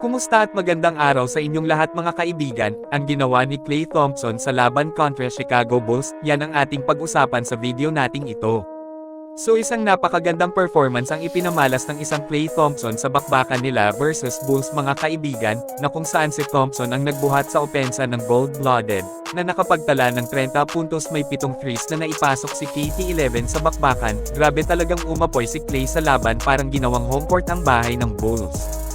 Kumusta at magandang araw sa inyong lahat mga kaibigan, ang ginawa ni Klay Thompson sa laban kontra Chicago Bulls, yan ang ating pag-usapan sa video nating ito. So isang napakagandang performance ang ipinamalas ng isang Klay Thompson sa bakbakan nila versus Bulls mga kaibigan, na kung saan si Thompson ang nagbuhat sa opensa ng gold-blooded, na nakapagtala ng 30 puntos may pitong threes na naipasok si KT11 sa bakbakan, grabe talagang umapoy si Klay sa laban parang ginawang home court ang bahay ng Bulls.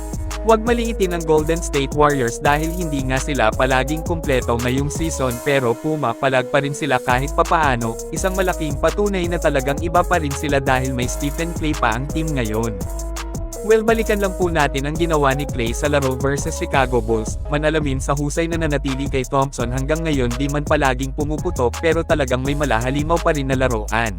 Huwag maliitin ang Golden State Warriors dahil hindi nga sila palaging kumpleto ngayong season pero pumapalag pa rin sila kahit papaano, isang malaking patunay na talagang iba pa rin sila dahil may Stephen Clay pa ang team ngayon. Well balikan lang po natin ang ginawa ni Clay sa laro versus Chicago Bulls, manalamin sa husay na nanatili kay Thompson hanggang ngayon di man palaging pumuputok pero talagang may malahalimaw pa rin na laruan.